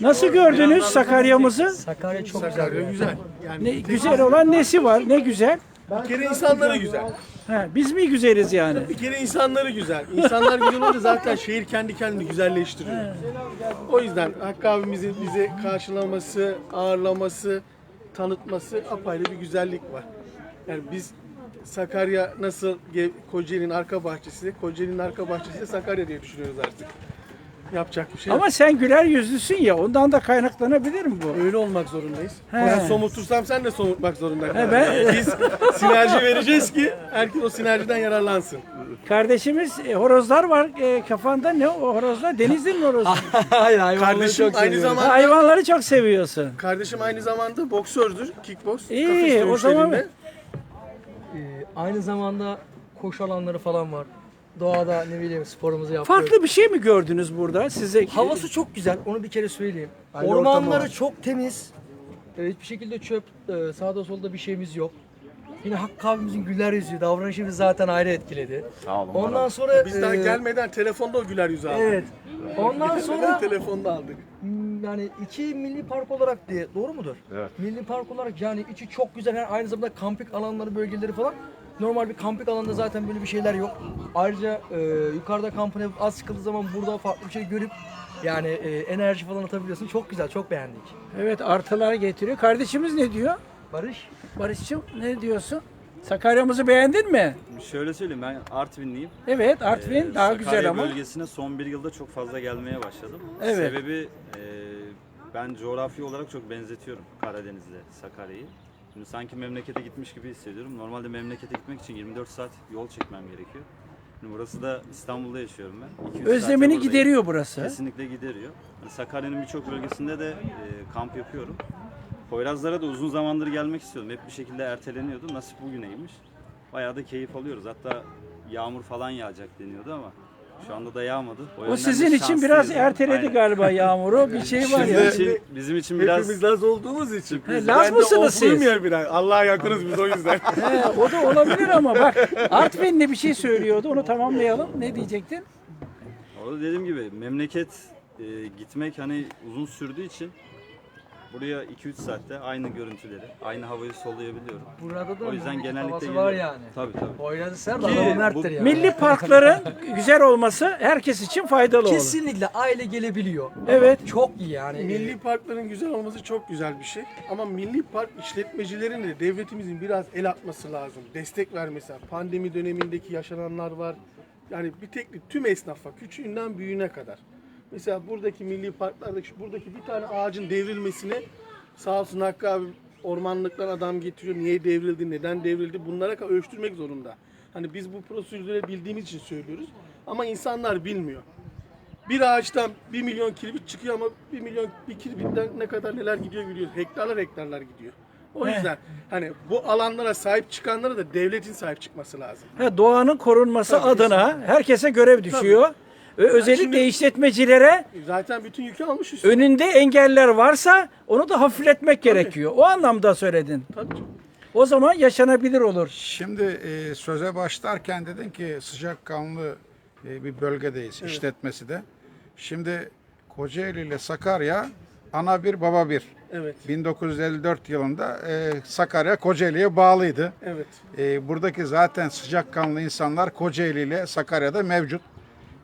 Nasıl gördünüz Sakarya'mızı? Sakarya çok güzel. Sakarya güzel. Yani Ne, güzel olan nesi var? Ne güzel? bir kere insanları güzel. Ha, biz mi güzeliz yani? Bir kere insanları güzel. İnsanlar güzel olunca zaten şehir kendi kendini güzelleştiriyor. O yüzden Hakkı abimizin bizi karşılaması, ağırlaması, tanıtması apayrı bir güzellik var. Yani biz Sakarya nasıl Ge- Kocaeli'nin arka bahçesi, Kocaeli'nin arka bahçesi de Sakarya diye düşünüyoruz artık. Yapacak bir şey yok. Ama sen güler yüzlüsün ya ondan da kaynaklanabilir mi bu? Öyle olmak zorundayız. He. Ben somutursam sen de somutmak zorunda. He, ben- Biz sinerji vereceğiz ki herkes o sinerjiden yararlansın. Kardeşimiz e, horozlar var e, kafanda ne o horozlar? Denizli'nin horozu. Hayır hayvanları Kardeşim çok aynı seviyorum. zamanda Hayvanları çok seviyorsun. kardeşim aynı zamanda boksördür, kickbox. İyi, kafes o zaman- dövüşlerinde. Ee, aynı zamanda koşu alanları falan var. Doğada ne bileyim sporumuzu yapıyoruz. Farklı bir şey mi gördünüz burada? Size Havası çok güzel. Onu bir kere söyleyeyim. Aynı ortam Ormanları çok temiz. Ee, hiçbir şekilde çöp, e, sağda solda bir şeyimiz yok. Yine Hakkı abimizin güler yüzü, davranışı bizi zaten ayrı etkiledi. Sağ olun. Ondan sonra... Biz daha e, gelmeden telefonda o güler yüzü aldık. Evet. Ondan sonra telefonda aldık. Hmm, yani iki milli park olarak diye doğru mudur? Evet. Milli park olarak yani içi çok güzel yani aynı zamanda kampik alanları bölgeleri falan. Normal bir kampik alanda zaten böyle bir şeyler yok. Ayrıca e, yukarıda kampını yapıp az sıkıldığı zaman burada farklı bir şey görüp yani e, enerji falan atabiliyorsun. Çok güzel, çok beğendik. Evet artılar getiriyor. Kardeşimiz ne diyor? Barış, Barış'cığım ne diyorsun? Sakarya'mızı beğendin mi? Şöyle söyleyeyim ben Artvinliyim. Evet Artvin Ee, daha Sakarya güzel ama. bölgesine son bir yılda çok fazla gelmeye başladım. Evet. Sebebi e, ben coğrafi olarak çok benzetiyorum Karadeniz'le Sakarya'yı. Şimdi sanki memlekete gitmiş gibi hissediyorum. Normalde memlekete gitmek için 24 saat yol çekmem gerekiyor. Şimdi burası da İstanbul'da yaşıyorum ben. 200 saate Özlemini gideriyor burası. Kesinlikle gideriyor. Yani Sakarya'nın birçok bölgesinde de e, kamp yapıyorum. Poyrazlara da uzun zamandır gelmek istiyordum. Hep bir şekilde erteleniyordu. Nasip bugüneymiş. Bayağı da keyif alıyoruz. Hatta yağmur falan yağacak deniyordu ama şu anda da yağmadı. O de sizin için biraz şanslıyız. erteledi Aynen. galiba yağmuru. Bir şey var ya. Bizim için, bizim için biraz Hepimiz Laz olduğumuz için. He, Laz Ben mısınız siz? ya biraz. Allah'a yakınız biz o yüzden. He, o da olabilir ama bak Artvin'de bir şey söylüyordu. Onu tamamlayalım. Ne diyecektin? Orada dediğim gibi memleket e, gitmek hani uzun sürdüğü için buraya 2-3 saatte aynı görüntüleri, aynı havayı soluyabiliyorum. burada da O yüzden genellikle havası geliyorum. var yani. Tabii tabii. Poyraz'ı sen de Ki adamı bu merttir yani. Milli parkların güzel olması herkes için faydalı olur. Kesinlikle aile gelebiliyor. Evet. Çok iyi yani. milli parkların güzel olması çok güzel bir şey. Ama milli park işletmecilerin de devletimizin biraz el atması lazım. Destek vermesi. lazım. Pandemi dönemindeki yaşananlar var. Yani bir tek tüm esnafa, küçüğünden büyüğüne kadar. Mesela buradaki milli parklardaki şu- buradaki bir tane ağacın devrilmesine sağ olsun Hakkı abi ormanlıktan adam getiriyor. Niye devrildi, neden devrildi bunlara ölçtürmek zorunda. Hani biz bu prosedürleri bildiğimiz için söylüyoruz. Ama insanlar bilmiyor. Bir ağaçtan 1 milyon kirbit çıkıyor ama 1 milyon bir kirbitten ne kadar neler gidiyor biliyoruz. Hektarlar hektarlar gidiyor. O yüzden hani bu alanlara sahip çıkanlara da devletin sahip çıkması lazım. Ha, doğanın korunması adına herkese görev düşüyor. Ve özellikle şimdi- işletmecilere Zaten bütün yükü almış üstüne. önünde engeller varsa onu da hafifletmek gerekiyor. O anlamda söyledin. Tabii. O zaman yaşanabilir olur. Şimdi e, söze başlarken dedin ki sıcakkanlı e, bir bölgedeyiz işletmesi de. Şimdi Kocaeli ile Sakarya ana bir baba bir. Evet. 1954 yılında e, Sakarya Kocaeli'ye bağlıydı. Evet. E, buradaki zaten sıcakkanlı insanlar Kocaeli ile Sakarya'da mevcut.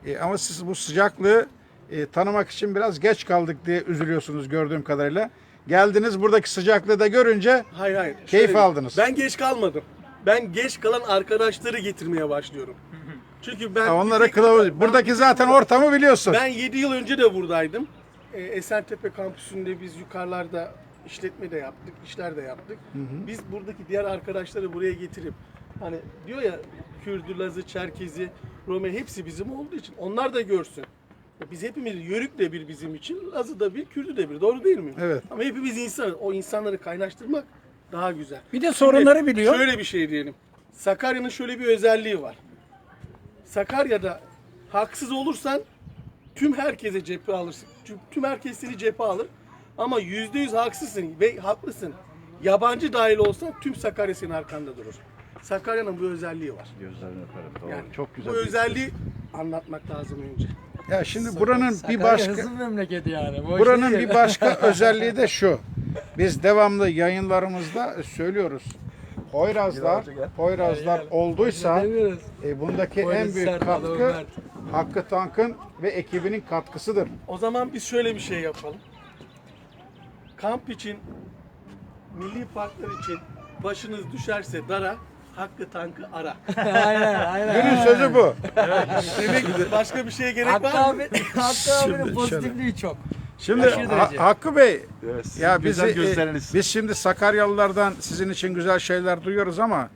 E, ama siz bu sıcaklığı e, tanımak için biraz geç kaldık diye üzülüyorsunuz gördüğüm kadarıyla. Geldiniz buradaki sıcaklığı da görünce Hayır hayır. Keyif Şöyle, aldınız. Ben geç kalmadım. Ben geç kalan arkadaşları getirmeye başlıyorum. Çünkü ben ha, onlara kılavuz. Buradaki zaten ortamı biliyorsun. Ben 7 yıl önce de buradaydım. Ee, Esentepe kampüsünde biz yukarılarda işletme de yaptık, işler de yaptık. Biz buradaki diğer arkadaşları buraya getirip hani diyor ya Kürdü, Lazı, Çerkezi, Rome hepsi bizim olduğu için onlar da görsün. Biz hepimiz Yörük de bir bizim için, Lazı da bir, Kürdü de bir. Doğru değil mi? Evet. Ama hepimiz insan. O insanları kaynaştırmak daha güzel. Bir de sorunları Şimdi biliyor. Şöyle bir şey diyelim. Sakarya'nın şöyle bir özelliği var. Sakarya'da haksız olursan tüm herkese cephe alırsın. Tüm, herkes seni cephe alır. Ama yüzde yüz haksızsın ve haklısın. Yabancı dahil olsan tüm Sakarya senin arkanda durur. Sakarya'nın bu özelliği var. Gözlerini öperim. Doğru. Yani Çok güzel. Bu bir- özelliği anlatmak lazım önce. Ya şimdi buranın bir başka hızlı memleketi yani. Boş buranın değil. bir başka özelliği de şu. Biz devamlı yayınlarımızda söylüyoruz. Poyrazlar, Poyrazlar olduysa Demiyoruz. e, bundaki en Poyraz büyük katkı. Hakkı Tank'ın ve ekibinin katkısıdır. O zaman biz şöyle bir şey yapalım. Kamp için, milli parklar için başınız düşerse dara, Hakkı Tank'ı ara. aynen aynen. Günün sözü bu. Demek başka bir şeye gerek Hakkı var mı? abi, Hakkı abinin şöyle. pozitifliği çok. Şimdi Aşırı Ha- derece. Hakkı Bey Evet, ya güzel bizi, e, gözleriniz. biz şimdi Sakaryalılardan sizin için güzel şeyler duyuyoruz ama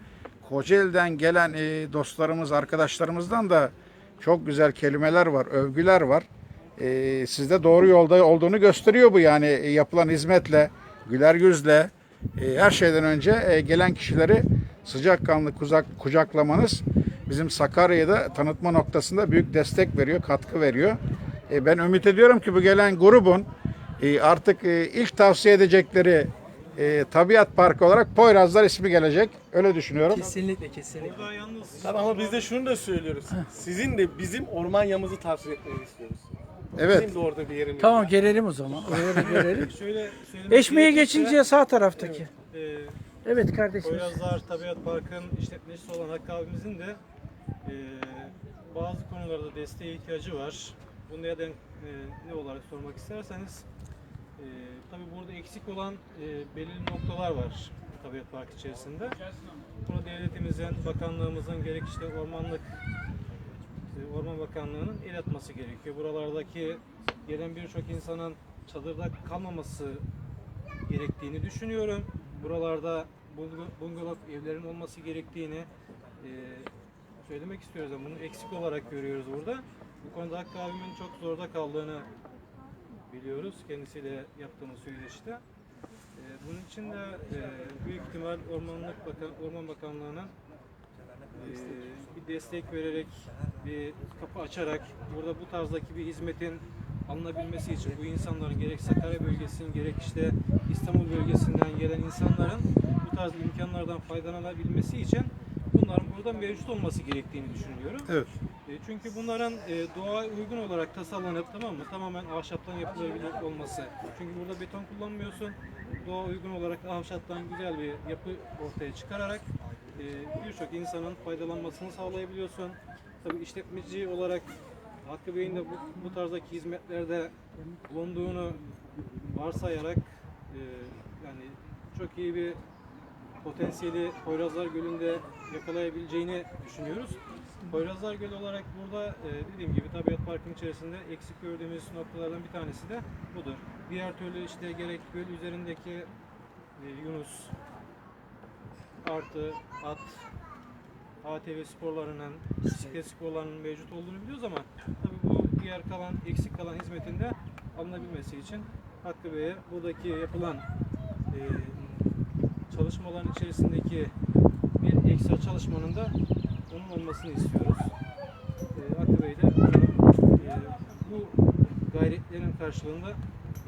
Kocaeli'den gelen e, dostlarımız, arkadaşlarımızdan da çok güzel kelimeler var, övgüler var. E, sizde doğru yolda olduğunu gösteriyor bu yani e, yapılan hizmetle, güler yüzle, e, her şeyden önce e, gelen kişileri sıcakkanlı kuzak, kucaklamanız bizim Sakarya'yı da tanıtma noktasında büyük destek veriyor, katkı veriyor. E, ben ümit ediyorum ki bu gelen grubun e, artık e, ilk tavsiye edecekleri e, tabiat parkı olarak Poyrazlar ismi gelecek. Öyle düşünüyorum. Kesinlikle kesinlikle. Tabii ama biz de şunu da söylüyoruz. Sizin de bizim ormanyamızı tavsiye etmenizi istiyoruz. Evet. Bizim de orada bir yerimiz Tamam gelelim o zaman. Oraya da gelelim. Şöyle söylemek Eşme'ye gerekirse, geçince sağ taraftaki. E, Evet kardeşim. Poyrazlar Tabiat Parkı'nın işletmecisi olan Hakkı abimizin de e, bazı konularda desteğe ihtiyacı var. Bu neden e, ne olarak sormak isterseniz e, tabi burada eksik olan e, belirli noktalar var Tabiat Parkı içerisinde. Bunu devletimizin, bakanlığımızın gerek işte ormanlık işte Orman Bakanlığı'nın el atması gerekiyor. Buralardaki gelen birçok insanın çadırda kalmaması gerektiğini düşünüyorum. Buralarda bungalov evlerin olması gerektiğini e, söylemek istiyoruz. Yani bunu eksik olarak görüyoruz burada. Bu konuda Hakkı abimin çok zorda kaldığını biliyoruz kendisiyle yaptığımız söyleşte. E, bunun için de e, büyük ihtimal Ormanlık Bakan, Orman Bakanlığı'nın e, bir destek vererek, bir kapı açarak burada bu tarzdaki bir hizmetin alınabilmesi için bu insanların gerek Sakarya bölgesinin gerek işte İstanbul bölgesinden gelen insanların bu tarz imkanlardan faydalanabilmesi için bunların burada mevcut olması gerektiğini düşünüyorum. Evet. E, Çünkü bunların e, doğaya uygun olarak tasarlanıp tamam mı tamamen ahşaptan yapılabilir olması. Çünkü burada beton kullanmıyorsun. Doğa uygun olarak ahşaptan güzel bir yapı ortaya çıkararak e, birçok insanın faydalanmasını sağlayabiliyorsun. Tabii işletmeci olarak Hakkı Bey'in de bu, bu tarzdaki hizmetlerde bulunduğunu varsayarak e, yani çok iyi bir potansiyeli Poyrazlar Gölü'nde yakalayabileceğini düşünüyoruz. Poyrazlar Gölü olarak burada e, dediğim gibi Tabiat Parkı'nın içerisinde eksik gördüğümüz noktalardan bir tanesi de budur. Diğer türlü işte gerek göl üzerindeki e, Yunus artı at ATV sporlarının, bisiklet sporlarının mevcut olduğunu biliyoruz ama tabii bu diğer kalan, eksik kalan hizmetinde alınabilmesi için Hakkı Bey'e buradaki yapılan e, çalışmaların içerisindeki bir ekstra çalışmanın da onun olmasını istiyoruz. E, Hakkı Bey de e, bu gayretlerin karşılığında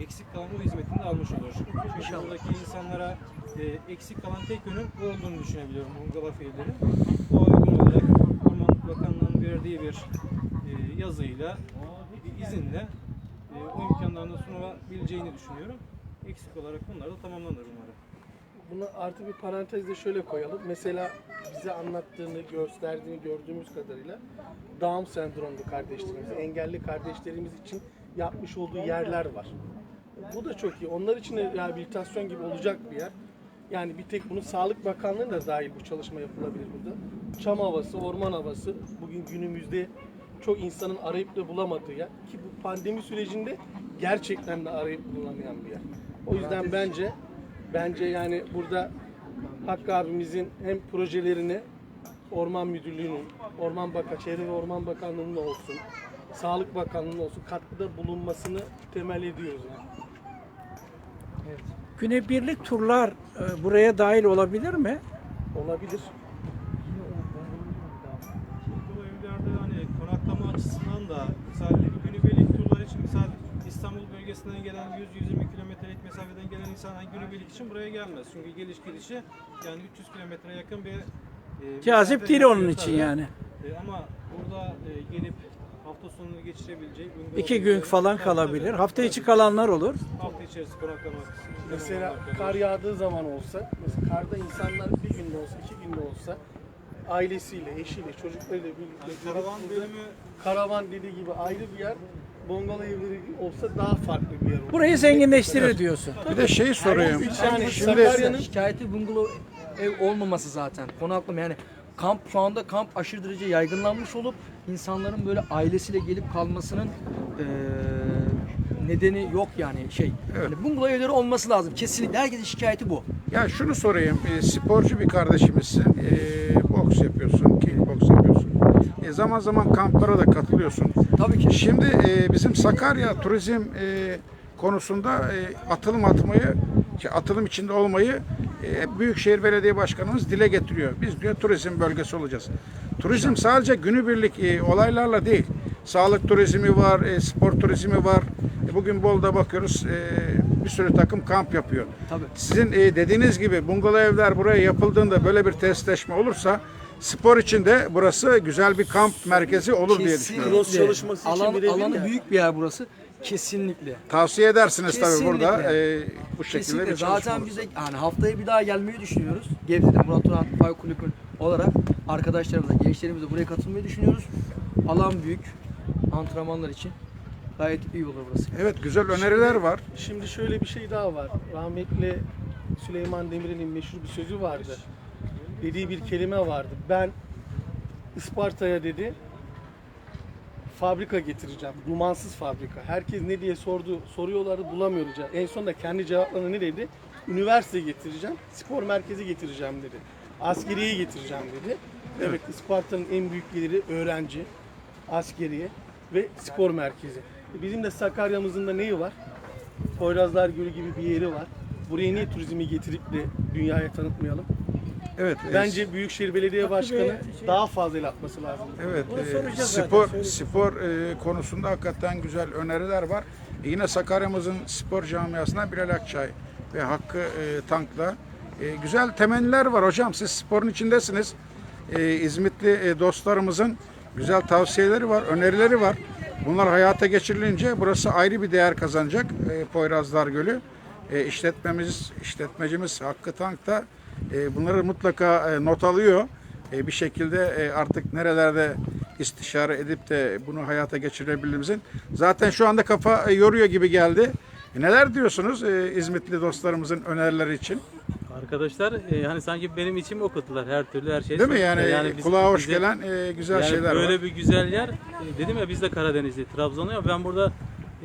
eksik kalan o hizmetini de almış olur. Çünkü buradaki insanlara e, eksik kalan tek yönün bu olduğunu düşünebiliyorum Bungalov evlerin. Doğa uygun olarak Ormanlık Bakanlığı'nın verdiği bir e, yazıyla, bir izinle e, o imkanlarını sunabileceğini düşünüyorum. Eksik olarak bunlar da tamamlanır umarım. Bunu artı bir parantezde şöyle koyalım. Mesela bize anlattığını, gösterdiğini gördüğümüz kadarıyla Down sendromlu kardeşlerimiz, engelli kardeşlerimiz için yapmış olduğu yerler var. Bu da çok iyi. Onlar için de rehabilitasyon gibi olacak bir yer. Yani bir tek bunu Sağlık Bakanlığı da dahil bu çalışma yapılabilir burada. Çam havası, orman havası bugün günümüzde çok insanın arayıp da bulamadığı yer. Ki bu pandemi sürecinde gerçekten de arayıp bulunamayan bir yer. O yüzden bence bence yani burada Hakkı abimizin hem projelerini Orman Müdürlüğü'nün, Orman Bakan, Çevre ve Orman Bakanlığı'nın olsun, Sağlık Bakanlığı'nın olsun katkıda bulunmasını temel ediyoruz. Yani. Günebirlik turlar e, buraya dahil olabilir mi? Olabilir. Bu evlerde hani konaklama açısından da misal günübirlik turlar için misal İstanbul bölgesinden gelen 100-120 kilometrelik mesafeden gelen insan hani günübirlik için buraya gelmez. Çünkü geliş gidişi yani 300 kilometreye yakın bir e, Cazip değil onun için tabii. yani. E, ama burada e, gelip hafta sonunu geçirebileceği bungalov İki gün falan kalabilir. Hafta içi kalanlar olur. Hafta içerisi konaklamak. Mesela kar yağdığı zaman olsa, mesela karda insanlar bir günde olsa, iki günde olsa ailesiyle, eşiyle, çocuklarıyla birlikte Yani karavan bölümü karavan dediği gibi ayrı bir yer, bungalov evleri olsa daha farklı bir yer olur. Burayı zenginleştirir diyorsun. Bir de şeyi sorayım. Yani Şimdi Sakarya'nın Şikayeti bungalov ev olmaması zaten. Konaklama yani kamp şu anda kamp aşırı derece yaygınlanmış olup insanların böyle ailesiyle gelip kalmasının eee, nedeni yok yani şey. Yani bungalov evleri olması lazım. Kesinlikle herkesin şikayeti bu. Ya şunu sorayım, e, sporcu bir kardeşimizsin, e, boks yapıyorsun, kickboks yapıyorsun. E, zaman zaman kamplara da katılıyorsun. Tabii ki. Şimdi e, bizim Sakarya turizm e, konusunda e, atılım atmayı, şey, atılım içinde olmayı e, Büyükşehir Belediye Başkanımız dile getiriyor. Biz diyor turizm bölgesi olacağız. Turizm sadece günübirlik e, olaylarla değil. Sağlık turizmi var, e, spor turizmi var. E, bugün Bol'da bakıyoruz e, bir sürü takım kamp yapıyor. Tabii. Sizin e, dediğiniz gibi bungalov evler buraya yapıldığında böyle bir testleşme olursa spor için de burası güzel bir kamp merkezi olur diye düşünüyorum. Cross çalışması için Alan, birebir alanı ya. büyük bir yer burası. Kesinlikle. Tavsiye edersiniz tabii burada e, bu şekilde Kesinlikle. bir çalışma Zaten olur. bize yani haftaya bir daha gelmeyi düşünüyoruz. Gebze'de Murat Turan Fay Kulübü olarak arkadaşlarımızla, gençlerimizle buraya katılmayı düşünüyoruz. Alan büyük. Antrenmanlar için gayet iyi olur burası. Evet güzel öneriler var. Şimdi şöyle bir şey daha var. Rahmetli Süleyman Demirel'in meşhur bir sözü vardı. Dediği bir kelime vardı. Ben Isparta'ya dedi fabrika getireceğim. Dumansız fabrika. Herkes ne diye sordu, soruyorlardı bulamıyordu. cevap. En sonunda kendi cevaplarını ne dedi? Üniversite getireceğim, spor merkezi getireceğim dedi. Askeriye getireceğim dedi. Evet, Isparta'nın en büyük geliri öğrenci, askeriye ve spor merkezi. Bizim de Sakarya'mızın da neyi var? Poyrazlar Gölü gibi bir yeri var. Buraya niye turizmi getirip de dünyaya tanıtmayalım? Evet. e, Bence Büyükşehir Belediye Başkanı daha fazla el atması lazım. Evet, e, soracağız zaten, spor spor e, konusunda hakikaten güzel öneriler var. E, yine Sakarya'mızın spor camiasından Bilal Akçay ve Hakkı e, Tank'la e, güzel temenniler var hocam. Siz sporun içindesiniz. E, İzmitli e, dostlarımızın güzel tavsiyeleri var, önerileri var. Bunlar hayata geçirilince burası ayrı bir değer kazanacak. E, Poyrazlar Gölü. E, işletmemiz, işletmecimiz Hakkı Tank da e, bunları mutlaka e, not alıyor. E, bir şekilde e, artık nerelerde istişare edip de bunu hayata geçirebildiğimizin zaten şu anda kafa e, yoruyor gibi geldi. E, neler diyorsunuz e, İzmitli dostlarımızın önerileri için? Arkadaşlar e, hani sanki benim içimi okuttular her türlü her şeyi. Değil mi? söylediler. Yani, biz- kulağa hoş bize- gelen e, güzel yani şeyler böyle var. bir güzel yer. e, dedim ya biz de Karadenizli, Trabzonluyum. Ben burada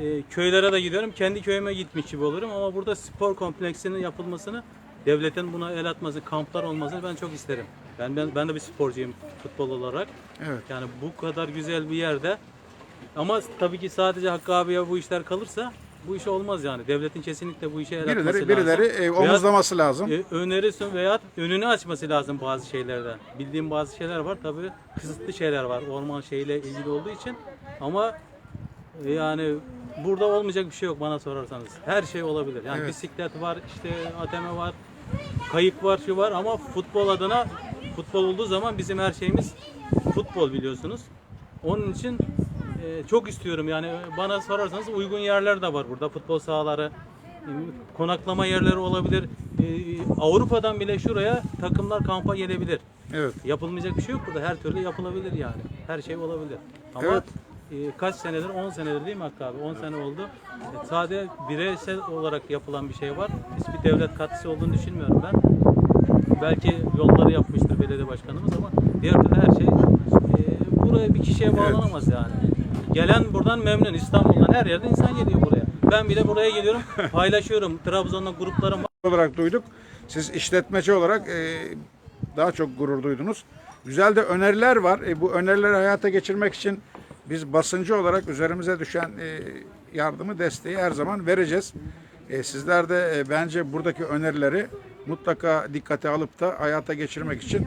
e, köylere de gidiyorum. Kendi köyüme gitmiş gibi olurum ama burada spor kompleksinin yapılmasını devletin buna el atması, kamplar olmasını ben çok isterim. Ben ben, ben de bir sporcuyum futbol olarak. Evet. Yani bu kadar güzel bir yerde ama tabii ki sadece Hakkı abiye bu işler kalırsa bu iş olmaz yani. Devletin kesinlikle bu işe el atması Birileri lazım. birileri e, Veya- omuzlaması lazım. e, öneri sun veya önünü açması lazım bazı şeylerde. Bildiğim bazı şeyler var tabii kısıtlı şeyler var orman şeyle ilgili olduğu için ama yani burada olmayacak bir şey yok bana sorarsanız. Her şey olabilir. Yani Evet. bisiklet var, işte ATM var, kayık var, şu var ama futbol adına futbol olduğu zaman bizim her şeyimiz futbol biliyorsunuz. Onun için e, çok istiyorum yani bana sorarsanız uygun yerler de var burada futbol sahaları, e, konaklama yerleri olabilir. E, Avrupa'dan bile şuraya takımlar kampa gelebilir. Evet. Yapılmayacak bir şey yok burada. Her türlü yapılabilir yani. Her şey olabilir. Ama Evet. E, kaç senedir? 10 senedir değil mi Hakkı abi? 10 sene oldu. E, sadece bireysel olarak yapılan bir şey var. Hiçbir devlet katkısı olduğunu düşünmüyorum ben. Belki yolları yapmıştır belediye başkanımız ama diğer türlü her şey e, buraya bir kişiye bağlanamaz yani. Gelen buradan memnun. İstanbul'dan her yerden insan geliyor buraya. Ben bile buraya geliyorum. Paylaşıyorum. Trabzon'da gruplarım olarak duyduk. Siz işletmeci olarak e, daha çok gurur duydunuz. Güzel de öneriler var. E, bu önerileri hayata geçirmek için biz basıncı olarak üzerimize düşen e, yardımı, desteği her zaman vereceğiz. E, sizler de e, bence buradaki önerileri mutlaka dikkate alıp da hayata geçirmek için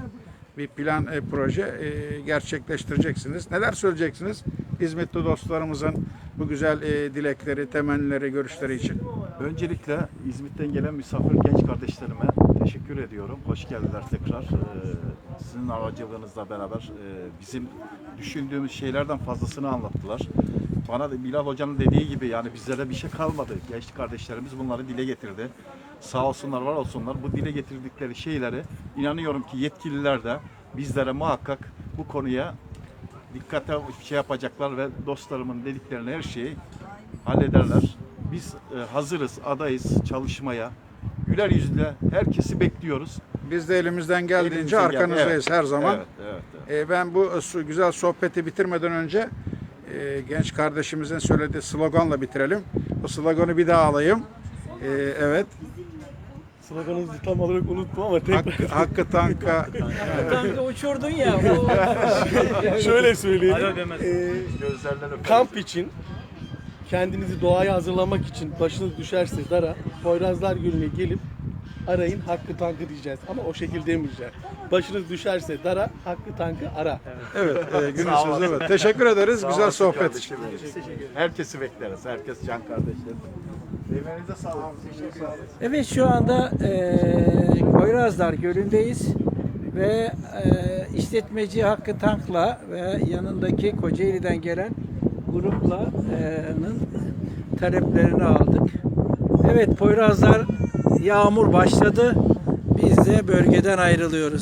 bir plan, e, proje e, gerçekleştireceksiniz. Neler söyleyeceksiniz İzmitli dostlarımızın bu güzel dilekleri, temennileri, görüşleri için? Öncelikle İzmit'ten gelen misafir genç kardeşlerime Teşekkür ediyorum. Hoş geldiler tekrar. Ee, Sizin aracılığınızla beraber e, bizim düşündüğümüz şeylerden fazlasını anlattılar. Bana da Bilal Hoca'nın dediği gibi yani bizlere bir şey kalmadı. Genç kardeşlerimiz bunları dile getirdi. Sağ olsunlar, var olsunlar. Bu dile getirdikleri şeyleri inanıyorum ki yetkililer de bizlere muhakkak bu konuya dikkate şey yapacaklar ve dostlarımın dediklerini her şeyi hallederler. Biz e, hazırız, adayız çalışmaya. Güler yüzle herkesi bekliyoruz. Biz de elimizden geldiğince Elimizden geldi. arkanızdayız Evet. her zaman. Evet, evet, evet. E, ben bu e, güzel sohbeti bitirmeden önce e, genç kardeşimizin söylediği sloganla bitirelim. Bu sloganı bir daha alayım. E, evet. Sloganınızı tam olarak unuttum ama Hakkı, hakkı tanka. Tankı uçurdun ya. O... şöyle söyleyeyim. Alo. Ee, Gözlerden öperim. kamp için kendinizi doğaya hazırlamak için başınız düşerse dara Poyrazlar Gölü'ne gelip arayın Hakkı Tankı diyeceğiz. Ama o şekilde demeyeceğiz. Başınız düşerse dara Hakkı Tankı ara. Evet, e, günün sözü evet. Teşekkür ederiz. Sağ Güzel olasın sohbet için. Herkesi bekleriz. Herkes can kardeşler. Emeğinize sağlık. Teşekkür ederim. Evet şu anda e, Koyrazlar Gölü'ndeyiz ve e, işletmeci Hakkı Tank'la ve yanındaki Kocaeli'den gelen grupla e, nın taleplerini aldık. Evet Poyrazlar yağmur başladı. Biz de bölgeden ayrılıyoruz.